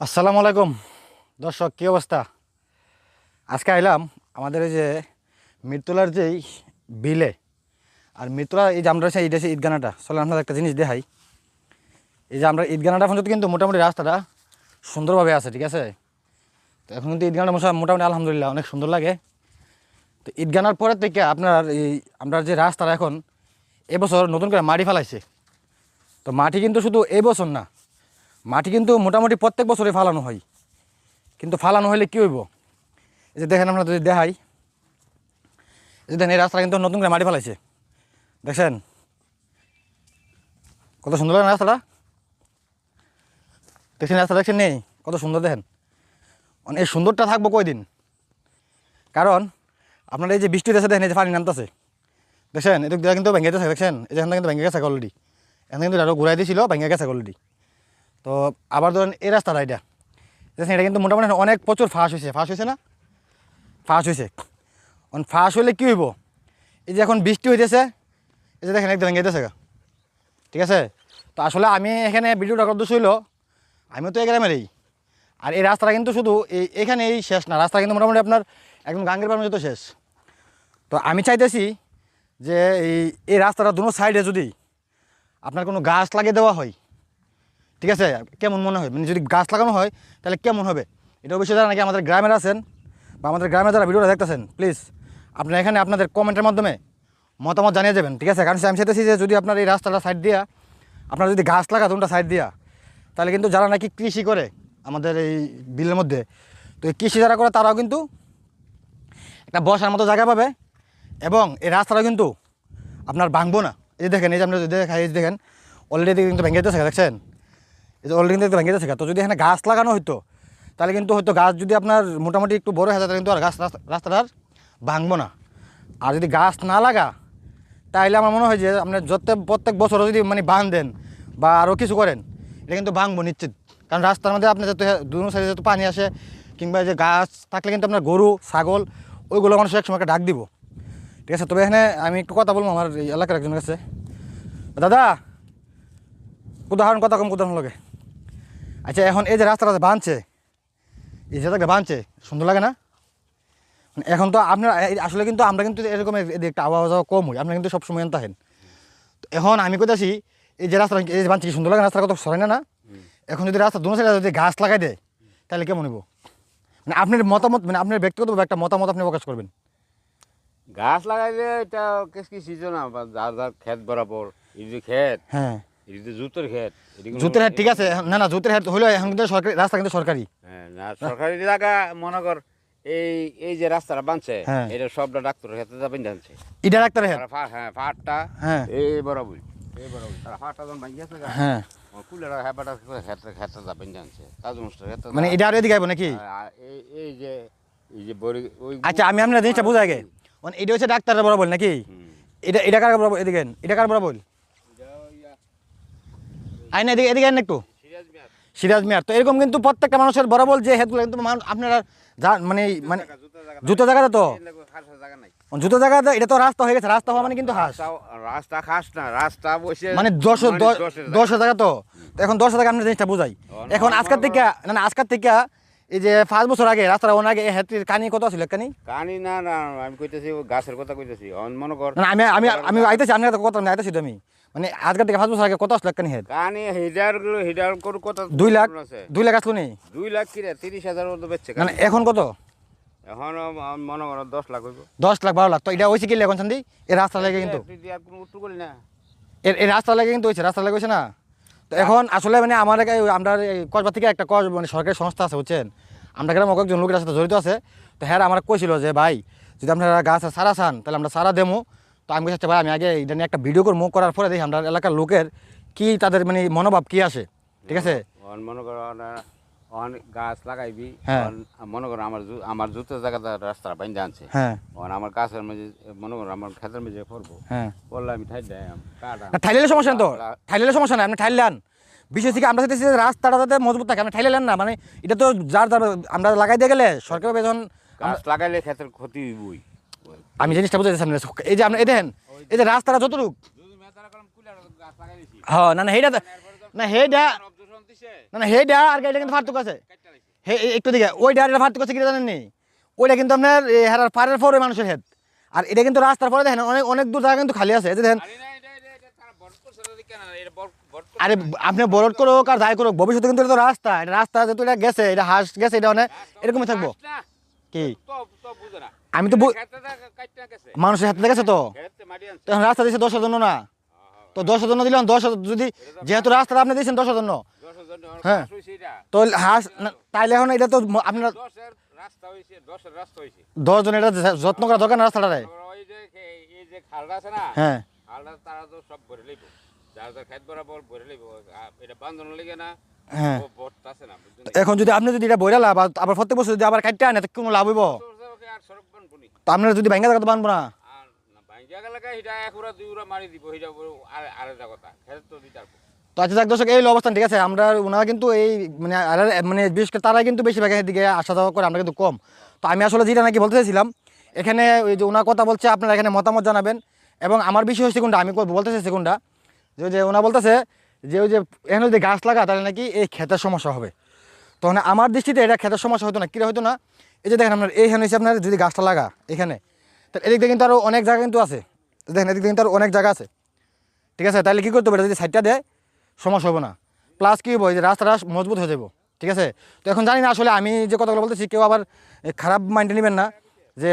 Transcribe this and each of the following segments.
আসসালামু আলাইকুম। দর্শক, কী অবস্থা? আজকে আইলাম আমাদের এই যে মৃত্যুলার যেই বিলে। আর মৃত্যুলা, এই যে আমরা এটা সেই ঈদগানাটা। চলে আপনাদের একটা জিনিস দেখাই। এই যে আমরা ঈদগানাটা পর্যন্ত কিন্তু মোটামুটি রাস্তাটা সুন্দরভাবে আছে, ঠিক আছে? তো এখন কিন্তু ঈদগানাটা মোটামুটি আলহামদুলিল্লাহ অনেক সুন্দর লাগে। তো ঈদগানার পরের থেকে আপনার এই আমরা যে রাস্তাটা এখন এবছর নতুন করে মাটি ফেলাইছে। তো মাটি কিন্তু শুধু এবছর না মাটি কিন্তু মোটামুটি প্রত্যেক বছরে ফালানো হয়। কিন্তু ফালানো হলে কী হইব? এই যে দেখেন আমরা যদি দেখাই, এই যে দেখেন এই রাস্তা কিন্তু নতুন করে মাটি ফেলাইছে। দেখছেন? কত সুন্দর লাগে রাস্তাটা। দেখছেন রাস্তা দেখছেন নেই? কত সুন্দর দেখেন। মানে এই সুন্দরটা থাকব কয়দিন? কারণ আপনার এই যে বৃষ্টি দেশে দেখেন এই যে পানি নামতেছে। দেখছেন? এদিক কিন্তু ভেঙে গেছে, দেখছেন? এই যে কিন্তু ভেঙে গেছে অলরেডি এখান কিন্তু আরও ঘুরাই দিয়েছিল ভেঙে গেছে অলরেডি তো আবার ধরেন এই রাস্তাটা এটা। দেখছেন, এটা কিন্তু মোটামুটি অনেক প্রচুর ফাঁস হয়েছে। ফাঁস হয়েছে না? ফাঁস হয়েছে। ফাঁস হলে কী হইব? এই যে এখন বৃষ্টি হইতেছে, এই যে দেখেন, একদম গেছে গা। ঠিক আছে? তো আসলে আমি এখানে ভিডিওটা করতে হইল, আমিও তো এই গ্রামেরই। আর এই রাস্তাটা কিন্তু শুধু এই এখানে এই শেষ না। রাস্তা কিন্তু মোটামুটি আপনার একদম গাঙ্গের পার মতো শেষ। তো আমি চাইতেছি যে এই এই রাস্তাটা দুনো সাইডে যদি আপনার কোনো গাছ লাগিয়ে দেওয়া হয় ঠিক আছে? কেমন মনে হয়? মানে যদি গাছ লাগানো হয়, তাহলে কেমন হবে? এটা অবশ্যই যারা নাকি আমাদের গ্রামের আছেন বা আমাদের গ্রামে যারা ভিডিওটা দেখতেছেন প্লিজ আপনারা এখানে আপনাদের কমেন্টের মাধ্যমে মতামত জানিয়ে যাবেন ঠিক আছে? কারণ আমি চাইতেছি যে যদি আপনার এই রাস্তাটা সাইড দিয়া, আপনারা যদি গাছ লাগাতো ওটা সাইড দিয়া, তাহলে কিন্তু যারা নাকি কৃষি করে আমাদের এই বিলের মধ্যে, তো এই কৃষি যারা করে, তারাও কিন্তু একটা বসার মতো জায়গা পাবে এবং এই রাস্তাটা কিন্তু আপনার ভাঙবো না। এই দেখেন, এই যে যদি দেখাই, এই দেখেন অলরেডি কিন্তু ভেঙে যেতেছে দেখছেন? এই যে অলরেডি ভেঙে যাচ্ছে তো যদি এখানে গাছ লাগানো হতো তাহলে কিন্তু হয়তো গাছ যদি আপনার মোটামুটি একটু বড় হয়ে যায়, তাহলে কিন্তু আর গাছ রাস্তা- রাস্তাটা আর ভাঙবো না। আর যদি গাছ না লাগা তাহলে আমার মনে হয় যে আপনার যত প্রত্যেক বছর যদি মানে বান দেন বা আরও কিছু করেন, এটা কিন্তু ভাঙবো নিশ্চিত। কারণ রাস্তার মধ্যে আপনার যত দুনো সাইডে যত পানি আসে, কিংবা যে গাছ থাকলে কিন্তু আপনার গরু, ছাগল, ওইগুলো মানুষ একসময় ডাক দিব। ঠিক আছে, তবে এখানে আমি একটু কথা বলব আমার এই এলাকার একজনের কাছে। দাদা, উদাহরণ কথা কম, উদাহরণ লাগে। আচ্ছা এখন এই যে রাস্তাটা যে বাঁধছে এই যে জায়গাটা বাঁধছে সুন্দর লাগে না? মানে এখন তো আপনার আসলে কিন্তু আমরা কিন্তু এরকম একটা আওয়াজ যাওয়া কম হই আপনারা কিন্তু সবসময় তো এখন আমি কোথাছি এই যে রাস্তা এই যে বাঁধছে সুন্দর লাগে রাস্তা কত সরাই না না? এখন যদি রাস্তা দু সাইডে যদি গাছ লাগাই দেয় তাহলে কেমন হইব? মানে আপনার মতামত মানে আপনার ব্যক্তিগত একটা মতামত আপনি প্রকাশ করবেন। গাছ লাগাইলে এটা কেস কি সিজন যার যার ক্ষেত বরাবর এই যে ক্ষেত হ্যাঁ। জুতের জুতের ঠিক আছে। না না জুতের এখন কিন্তু সরকারি রাস্তা কিন্তু সরকারি। হ্যাঁ না সরকারি জায়গা মনে কর এই এই যে রাস্তাটা বানছে হ্যাঁ। এটা সবটা যাবেন জানছে ফা- হ্যাঁ ফাটটা হ্যাঁ। এই বরাবর এই বরাবর ফাটটা যখন হ্যাঁ। মানে এটা আর এদিকে আইব নাকি? এই যে এই যে বড়ি আচ্ছা আমি আপনার জিনিসটা আগে। মানে এটা হচ্ছে ডাক্তারের বরাবর নাকি? এটা এটা কার বরাবর এদিকে এটা কার বরাবর এদিকে এদিকে আইন একটু। সিরাজ মিয়ার। তো এরকম কিন্তু প্রত্যেকটা মানুষের বরাবর যে হেডগুলো কিন্তু আপনারা মানে মানে জুতো জায়গাটা তো। জায়গা জুতো এটা তো রাস্তা হয়ে গেছে। রাস্তা হওয়া মানে কিন্তু হাস। রাস্তা খাস না রাস্তা বসে মানে দশ মানে দশ- জায়গা। তো। এখন দশ জায়গা আপনার জিনিসটা বুঝাই। এখন আজকের থেকে না। না আজকের থেকে এই যে পাঁচ বছর আগে রাস্তাটা ওনার আগে হেঁটির কানি কত ছিল কানি কানি না না আমি কইতেছি গাছের কথা কইতেছি। মনে কর আমি আমি আমি আইতেছি আপনার কথা কথা আইতেছি তো আমি। মানে আজকের থেকে পাঁচ বছর আগে কত আসলো কানি হেড? কানি হিডারগুলো হিডার করে কত দুই লাখ দুই লাখ আসলো নেই দুই লাখ কি রে তিরিশ হাজার মতো বেচছে না না, এখন কত? এখন মনে কর দশ লাখ হইব। দশ লাখ বারো লাখ। তো এটা হয়েছে কি এখন শান্তি এই রাস্তা লেগে কিন্তু। তুই আর কোনো উত্তর করলি না। এর এই রাস্তা লাগে কিন্তু হয়েছে রাস্তা লাগে না? তো এখন আসলে মানে আমার আমরা এই কসবা থেকে একটা কস মানে সরকারি সংস্থা আছে বুঝছেন? আমরা গ্রামে কয়েকজন লোকের সাথে জড়িত আছে। তো হ্যাঁ আমার কইছিল যে ভাই যদি আপনারা গাছ সারা চান তাহলে আমরা সারা দেবো তো আমি বলছি ভাই আমি আগে এটা নিয়ে একটা ভিডিও করব। করার পরে দেখি আমরা এলাকার লোকের কি তাদের মানে মনোভাব কি আসে ঠিক আছে? মনে কর অন গাছ লাগাইবি হ্যাঁ। মনে কর আমার আমার জায়গাটা রাস্তা বাইন জানছে হ্যাঁ। অন আমার গাছের মাঝে মনে কর আমার ক্ষেতের মাঝে পড়ব। হ্যাঁ। পড়লে আমি ঠাই ঠাইলে সমস্যা তো। ঠাইলে সমস্যা নেই আপনি ঠাইলে বিশেষ থেকে আমরা চাইতেছি রাস্তাটা যাতে মজবুত থাকে আপনি ঠাইলে নেন না। মানে এটা তো যার যার আমরা লাগাই দিয়ে গেলে সরকারি যখন গাছ লাগাইলে ক্ষেতের ক্ষতি হইবই। আমি জিনিসটা বুঝাইতে সামনে এই যে আপনি এই দেখেন এই যে রাস্তাটা যতটুক। হ্যাঁ না না তো- না দিছে না না হেডা আর এটা কিন্তু ফার্তুক আছে। হে একটু দিকে ওই ডায়ারিটা ফার্তুক আছে কি জানেন নি ওইটা কিন্তু আপনার হেরার পাড়ের পরে মানুষের হেড আর এটা কিন্তু রাস্তার পরে দেখেন অনেক অনেক দূর জায়গা কিন্তু খালি আছে। এই যে দেখেন আরে কেন আরে আপনি বরড করুক আর যাই করুক ভবিষ্যতে কিন্তু এটা তো রাস্তা। এটা রাস্তা যেহেতু এটা গেছে এটা হাঁস গেছে এটা অনেক এরকমই থাকব। কি? আমি তো মানুষের হাতে গেছে তো। খেতে মাটি আনছে। তো এখন রাস্তা দিয়েছে দশের জন্য না। তো দশের জন্য দিলাম দশ যদি যেহেতু রাস্তাটা আপনি দিয়েছেন দশের জন্য। হ্যাঁ। তো হাঁস তাইলে এখন এটা তো আপনার দশ জন এটা যত্ন করা দরকার না রাস্তাটারে হ্যাঁ। হ্যাঁ। এখন যদি আপনি যদি এটা বইরা লাভ আবার প্রত্যেক বছর যদি আবার কাটতে আনে কোনো লাভ হইব? সরকারকে আর সড়ক বানবনি তো আপনারা যদি ব্যাংকে টাকা তো বানবো না? তো আচ্ছা যাক দর্শক এই অবস্থান ঠিক আছে? আমরা ওনারা কিন্তু এই মানে মানে বিশেষ করে তারাই কিন্তু বেশিরভাগ দিকে আসা যাওয়া করে আমরা কিন্তু কম। তো আমি আসলে যেটা নাকি বলতে চাইছিলাম এখানে ওই যে ওনার কথা বলছে আপনারা এখানে মতামত জানাবেন। এবং আমার বিষয় হচ্ছে কোনটা আমি কো- বলতে চাইছি কোনটা? যে যে ওনা বলতেছে যে ওই যে এখানে যদি গাছ লাগা তাহলে নাকি এই ক্ষেতের সমস্যা হবে। তখন আমার দৃষ্টিতে এটা ক্ষেতের সমস্যা হতো না কী হতো না এই যে দেখেন আপনার এইখানে হচ্ছে আপনার যদি গাছটা লাগা, এখানে। তো এদিক দিয়ে কিন্তু আরও অনেক জায়গা কিন্তু আছে। দেখেন, এদিক দিয়ে কিন্তু আরও অনেক জায়গা আছে। ঠিক আছে? তাহলে কী করতে হবে? যদি সাইডটা দেয়, সমস্যা হবে না। প্লাস কী হব যে রাস্তাটা মজবুত হয়ে যাব। ঠিক আছে? তো এখন জানি না আসলে আমি যে কথাগুলো বলতেছি, কেউ আবার খারাপ মাইন্ডে নেবেন না, যে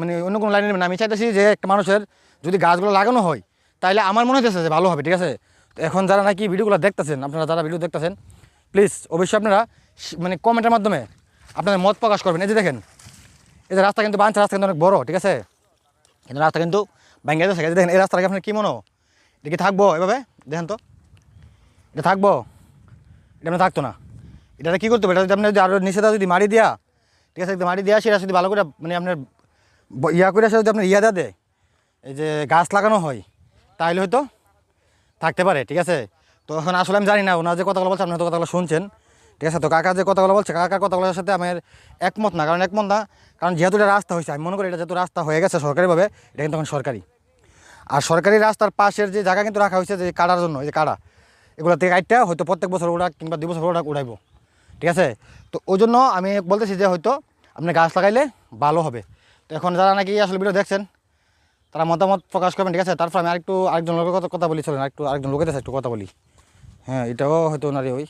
মানে অন্য কোনো লাইনে নেবেন না। আমি চাইতেছি যে একটা মানুষের যদি গাছগুলো লাগানো হয় তাহলে আমার মনে হচ্ছে যে ভালো হবে। ঠিক আছে? এখন যারা নাকি ভিডিওগুলো দেখতেছেন, আপনারা যারা ভিডিও দেখতেছেন প্লিজ অবশ্যই আপনারা মানে কমেন্টের মাধ্যমে আপনাদের মত প্রকাশ করবেন। এই যে দেখেন, এই যে রাস্তা কিন্তু বাঁধছে রাস্তা কিন্তু অনেক বড়, ঠিক আছে? কিন্তু রাস্তা কিন্তু ভেঙে যাচ্ছে দেখেন, এই রাস্তাটাকে আপনার কী মনে? এটা কি থাকব এভাবে? দেখেন তো। এটা থাকব? এটা আপনার থাকতো না। এটা কী করতে হবে? এটা যদি আপনি যদি আরও নিষেধা যদি মারি দিয়া, ঠিক আছে? মারি দেওয়া সেটা যদি ভালো করে মানে আপনার ইয়া করে সেটা যদি আপনার ইয়া দেওয়া দেয়, এই যে গাছ লাগানো হয় তাহলে হয়তো থাকতে পারে, ঠিক আছে? তো এখন আসলে আমি জানি না, ওনার যে কথাগুলো বলছে, আপনি হয়তো কথাগুলো শুনছেন। ঠিক আছে? তো কাকা যে কথাগুলো বলছে কাকার কথাগুলোর সাথে আমার একমত না, কারণ একমত না, কারণ যেহেতু এটা রাস্তা হয়েছে, আমি মনে করি এটা যেহেতু রাস্তা হয়ে গেছে সরকারিভাবে, এটা কিন্তু এখন সরকারি। আর সরকারি রাস্তার পাশের যে জায়গা কিন্তু রাখা হয়েছে, যে কাটার জন্য, এই যে কাটা এগুলো থেকে কাটটা হয়তো প্রত্যেক বছর ওরা কিংবা দুই বছর ওরা উড়াইবো, ঠিক আছে? তো ওই জন্য আমি বলতেছি যে হয়তো আপনি গাছ লাগাইলে ভালো হবে। তো এখন যারা নাকি আসলে ভিডিও দেখছেন, তারা মতামত প্রকাশ করবেন, ঠিক আছে? তারপর আমি আরেকটু আরেকজন লোকের কথা কথা বলি, চলেন, আরেকটু আরেকজন লোকের কাছে একটু কথা বলি। হ্যাঁ এটাও হয়তো নারী ওই।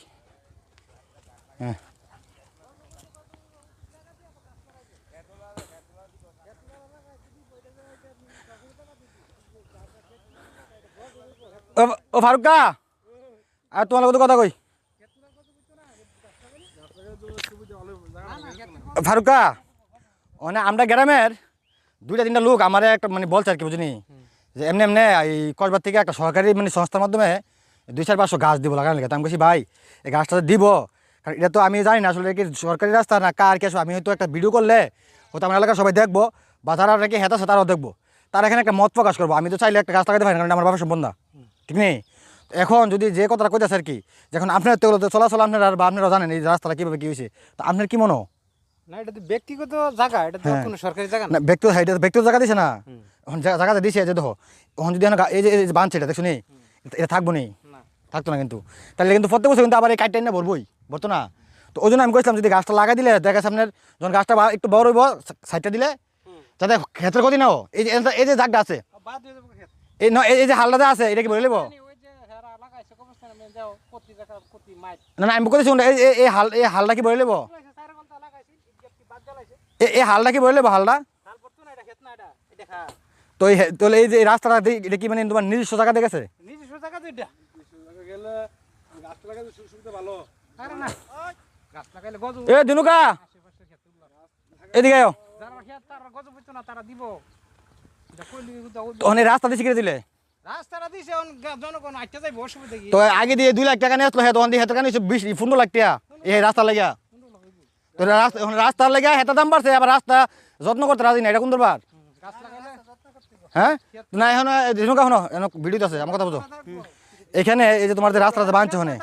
হ্যাঁ ও ফারুকা আর তোমার কত কথা কই। ফারুক ফারুকা মানে আমরা গ্রামের দুইটা তিনটা লোক, আমার একটা মানে বলছে আর কি বুঝিনি যে এমনি এমনি এই কসবার থেকে একটা সরকারি মানে সংস্থার মাধ্যমে দুই চার পাঁচশো গাছ দিব লাগানো লেগে। তো আমি বলছি ভাই, এই গাছটা দিব কারণ এটা তো আমি জানি না আসলে কি সরকারি রাস্তা না কার কি আসলে? আমি হয়তো একটা ভিডিও করলে হয়তো আমার এলাকার সবাই দেখব বা তারা নাকি হেতা আছে তারাও দেখব। তারা এখানে একটা মত প্রকাশ করব। আমি তো চাইলে একটা গাছ লাগাতে পারি না কারণ আমার সম্বন্ধ ঠিক নেই? এখন যদি যে কথাটা কইতেছে আর কি যখন আপনার তো চলাচল আপনার আর বা আপনারা জানেন এই রাস্তাটা কীভাবে কী হয়েছে। তো আপনার কি মনে হয়? না এটা তো ব্যক্তিগত জায়গা এটা তো হ্যাঁ। কোনো সরকারি জায়গা না। না এটা ব্যক্তিগত জায়গা দিছে না। এখন জায়গাটা দিছে যে দেখো এখন যদি এই যে বাঁধছে এটা দেখছ নি এটা থাকব নি। থাকতো না কিন্তু। তাহলে কিন্তু প্রত্যেক বছর কিন্তু আবার এই কাইটাই না ভরবই। ভরতো না? তো ওই জন্য আমি কইছিলাম যদি গাছটা লাগাই দিলে দেখা আপনার যখন গাছটা একটু বড় হইব সাইডটা দিলে যাতে ক্ষেত্রের ক্ষতি না হোক। এই যে এই যে জাগটা আছে এই ন- এই- এই যে হালটা আছে এটা কি বলে নেব? মেন না না আমি কোনটা, এই হাল এই হালটা কি বলে নেব? এই- এই হালটা কি বলে নেব হালটা তাল পড়তো না এটা ক্ষেত না এটা এটা খা তো এই তাহলে এই যে রাস্তাটা এটা কি মানে তোমার নিজস্ব জায়গা দেখেছে? নিজস্ব জায়গা তো এটা। গেলে গাছ লাগাতে সুবিধা ভালো। আরে না। গাছ লাগাইলে গজ এ দিনুকা এদিকে তখন রাস্তা দিয়ে শিখে দিলে। তো আগে দিয়ে দুই লাখ টাকা নিয়ে আসলো হ্যাঁ তখন দিয়ে হেতার বিশ পনেরো লাখ টাকা এই রাস্তা লেগা। তো রাস্তা এখন রাস্তার দাম বাড়ছে আবার রাস্তা যত্ন করতে রাজি না এটা কোন দরবার? হ্যাঁ? না এখন দিনুকা শোনো ভিডিওতে আছে আমার কথা বুঝো। এখানে এই যে তোমার যে রাস্তাটা বাঁধছে ওখানে।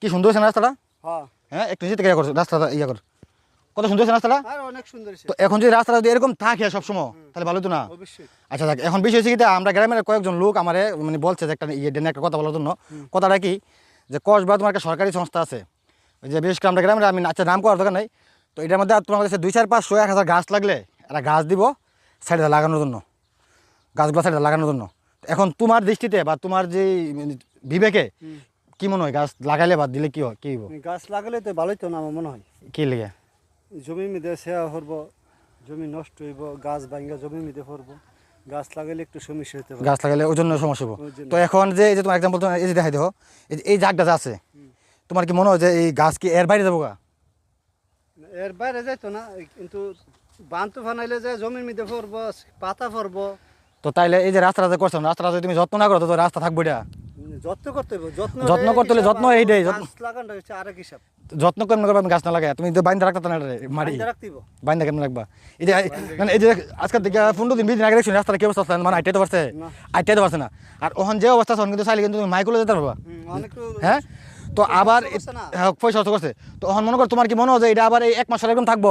কি সুন্দর হয়েছে রাস্তাটা হ্যাঁ। হ্যাঁ একটু জিতে ইয়া করো রাস্তাটা ইয়া কর। কত সুন্দর হয়েছে রাস্তাটা অনেক সুন্দর তো এখন যদি রাস্তাটা যদি এরকম থাকে সবসময় তাহলে ভালো তো না? আচ্ছা দেখ এখন বিষয় হচ্ছে কি আমরা গ্রামের কয়েকজন লোক আমার মানে বলছে যে একটা ইয়ে একটা কথা বলার জন্য। কথাটা কি? যে কসবা তোমার একটা সরকারি সংস্থা আছে। যে বিশেষ করে আমরা গ্রামের আমি আচ্ছা নাম করার দরকার নাই। তো এটার মধ্যে আর তোমার কাছে দুই চার পাঁচশো এক হাজার গাছ লাগলে একটা গাছ দিব সাইডে লাগানোর জন্য। গাছগুলো সাইডে লাগানোর জন্য। এখন তোমার দৃষ্টিতে বা তোমার যে মানে বিবেকে কি মনে হয়? গাছ লাগাইলে বাদ দিলে কি হয়? কি হইব? গাছ লাগালে তো ভালোই তো না আমার মনে হয়। কি লেগে? জমি মিদে সেয়া করব জমি নষ্ট হইব গাছ ভাঙ্গা জমি মিদে করব গাছ লাগালে একটু সমস্যা হতে পারে। গাছ লাগালে ওই জন্য সমস্যা হব তো এখন যে এই যে তোমার এক্সাম্পল এই যে দেখাই দেখো এই যে এই জাগটা যে আছে তোমার কি মনে হয় যে এই গাছ কি এর বাইরে যাব গা? এর বাইরে যাইতো না কিন্তু বান্ধ বানাইলে যে জমির মিদে পড়ব পাতা পড়ব তো তাইলে এই যে রাস্তাটা যে করছ রাস্তাটা যদি তুমি যত্ন না করো তো রাস্তা থাকবে এটা? যত্ন করতে হবে যত্ন যত্ন করতে হলে যত্ন এইটাই, যত্ন- গাছ লাগানো হচ্ছে আরেক হিসাব। যত্ন কেমন করবে গাছ না তুমি বাইন্দা রাখতে না রে, মারি। বাইন্দা কেমন রাখবা? এই যে মানে এই যে আজকাল থেকে পনেরো দিন বিশ দিন আগে দেখছি রাস্তাটা কি অবস্থা? মানে আইটাইতে পারছে? না। আইটাইতে পারছে না। আর ওখান যে অবস্থা আছে কিন্তু চাইলে কিন্তু তুমি মাইকুলে যেতে পারবা হ্যাঁ? তো আবার? হ্যাঁ পয়সা করছে। তো এখন মনে করো তোমার কি মনে হয় যে এটা আবার এই এক মাস এরকম থাকব?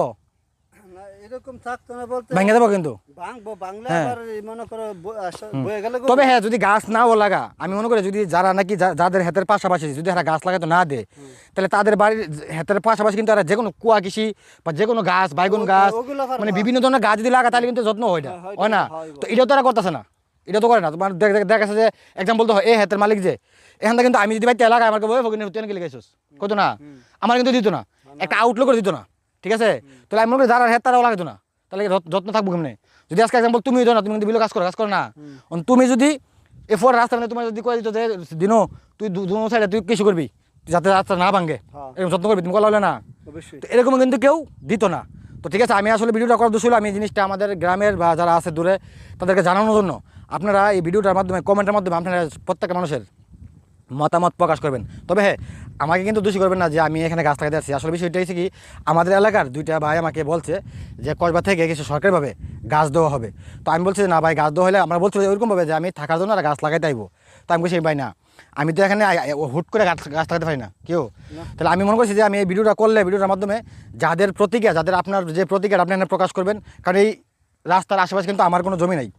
এরকম থাকতো না বলতে ভেঙে দেবো কিন্তু। ভাঙবো বাংলা হ্যাঁ। আবার মনে করো বয়ে গেলে তবে হ্যাঁ যদি গাছ নাও লাগা আমি মনে করি যদি যারা নাকি যাদের হাতের পাশাপাশি যদি এরা গাছ লাগাতে না দেয় তাহলে তাদের বাড়ির হাতের পাশাপাশি কিন্তু যে কোনো কুয়া কৃষি বা যে কোনো গাছ বাইগুন গাছ মানে বিভিন্ন ধরনের গাছ যদি লাগা তাহলে কিন্তু যত্ন হয় না। হ্যাঁ, হয় না? তো এটাও তো এরা করতেছে না। এটা তো করে না। তোমার দেখ- যে এক্সাম্পল তো এই হাতের মালিক যে এখান থেকে কিন্তু আমি যদি বাড়িতে লাগাই আমাকে বই ফকিনে তুই নাকি লিখেছিস কত না? আমার কিন্তু দিত না। একটা আউটলুক করে দিত না। ঠিক আছে? তাহলে আমি মনে করি যারা হাত তারাও লাগাতো না। তাহলে যত্ন থাকব কেমনে? যদি আজকে এক্সাম্পল তুমি দিও না তুমি কিন্তু বিলো কাজ করো কাজ করো না। তুমি যদি এরপর রাস্তা মানে তোমার যদি কয়ে দিত যে দিনো তুই দু দু সাইডে তুই কিছু করবি যাতে রাস্তা না ভাঙে হ্যাঁ। এরকম যত্ন করবি তুমি কলা হলে না। এরকম কিন্তু কেউ দিত না। তো ঠিক আছে আমি আসলে ভিডিওটা করার দোষ আমি জিনিসটা আমাদের গ্রামের বা যারা আছে দূরে তাদেরকে জানানোর জন্য। আপনারা এই ভিডিওটার মাধ্যমে কমেন্টের মাধ্যমে আপনারা প্রত্যেকটা মানুষের মতামত প্রকাশ করবেন। তবে হ্যাঁ আমাকে কিন্তু দোষী করবেন না যে আমি এখানে গাছ লাগাতে আসছি। আসলে বিষয়টা হচ্ছে কি আমাদের এলাকার দুইটা ভাই আমাকে বলছে যে কসবা থেকে কিছু সরকারিভাবে গাছ দেওয়া হবে। তো আমি বলছি যে না ভাই গাছ দেওয়া হলে আমরা বলছি ওইরকমভাবে যে আমি থাকার জন্য আর গাছ লাগাইতে আইবো। তো আমি বলছি ভাই না আমি তো এখানে হুট করে গাছ গাছ লাগাতে পারি না কেউ? তাহলে আমি মনে করছি যে আমি এই ভিডিওটা করলে ভিডিওটার মাধ্যমে যাদের প্রতিক্রিয়া যাদের আপনার যে প্রতিক্রিয়া আপনি এখানে প্রকাশ করবেন কারণ এই রাস্তার আশেপাশে কিন্তু আমার কোনো জমি নাই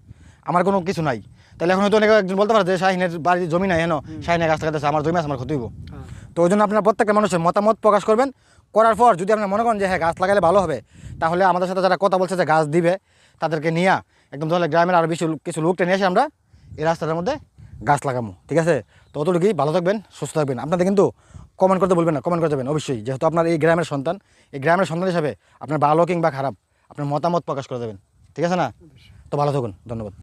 আমার কোনো কিছু নাই। তাহলে এখন হয়তো অনেকে একজন বলতে পারে যে শাহিনের বাড়ির জমি নাই হেন শাহিনের গাছ লাগাতেছে আমার জমি আছে আমার ক্ষতি হইব। হ্যাঁ। তো ওই জন্য আপনারা প্রত্যেকটা মানুষের মতামত প্রকাশ করবেন। করার পর যদি আপনারা মনে করেন যে হ্যাঁ গাছ লাগালে ভালো হবে, তাহলে আমাদের সাথে যারা কথা বলছে যে, গাছ দিবে, তাদেরকে নিয়ে একদম তাহলে গ্রামের আরও বেশি কিছু লোকটা নিয়ে এসে আমরা এই রাস্তাটার মধ্যে গাছ লাগাবো। ঠিক আছে? তো অতটুকুই। ভালো থাকবেন, সুস্থ থাকবেন। আপনাদের কিন্তু কমেন্ট করতে বলবেন না কমেন্ট করে যাবেন, অবশ্যই। যেহেতু আপনার এই গ্রামের সন্তান, এই গ্রামের সন্তান হিসাবে আপনার ভালো কিংবা খারাপ, আপনার মতামত প্রকাশ করে দেবেন ঠিক আছে না? তো ভালো থাকুন। ধন্যবাদ।